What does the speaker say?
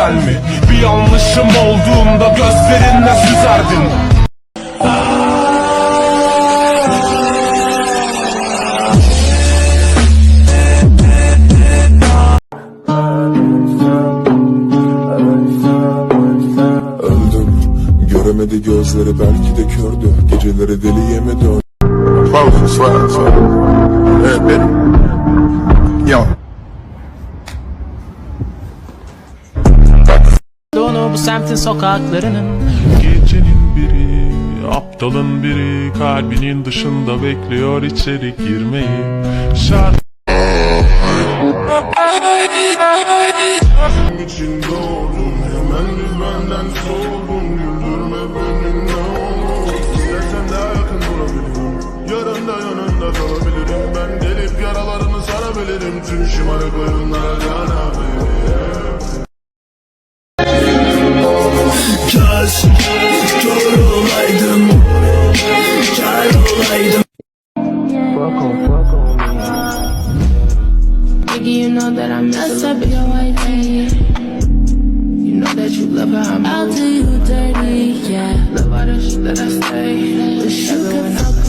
güzel mi? Bir yanlışım olduğunda gözlerinle süzerdin Öldüm Göremedi gözleri belki de kördü Geceleri deli yeme dön slow, slow. Bu semtin sokaklarının. Gecenin biri, aptalın biri Kalbinin dışında bekliyor içeri girmeyi. Şarkı için doğdum Hemen benden soğudun Güldürme beni ne olur. İstersen daha yakın durabilirim. Yarında yanında kalabilirim. Ben gelip yaralarını sarabilirim. Tüm şımarık oyunlara canabilirim Nigga, you know that I mess up your ID. You know that you love how I'm I'll do you dirty, yeah. Love all the shit that I say. Wish you could fuck